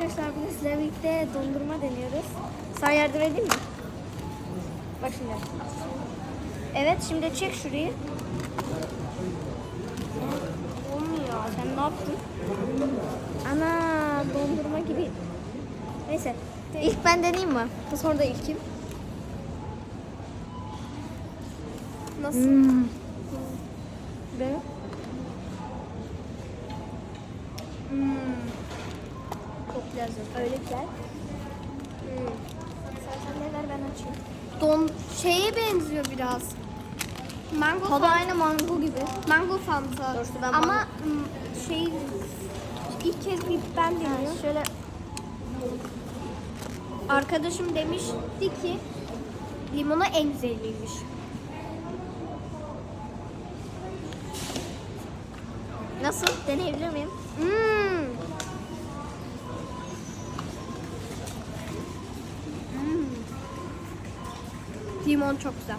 arkadaşlar bugün sizlerle birlikte dondurma deniyoruz. Sana yardım edeyim mi? Bak şimdi. Evet şimdi çek şurayı. Olmuyor. Sen ne yaptın? Ana dondurma gibi. Neyse. İlk ben deneyeyim mi? Sonra da ilkim. Nasıl? Hmm. Benim. Hmm. Öyle güzel. Hmm. Sen ne ver ben açayım. Don şeye benziyor biraz. Mango Tadı fanta. aynı mango gibi. Mango fanta. Doğrusu ben Ama mango- şey ilk kez bir ben deniyorum. Şöyle Arkadaşım demişti ki limonu en güzeliymiş. nasıl? Deneyebilir miyim? Hmm. Limon çok güzel.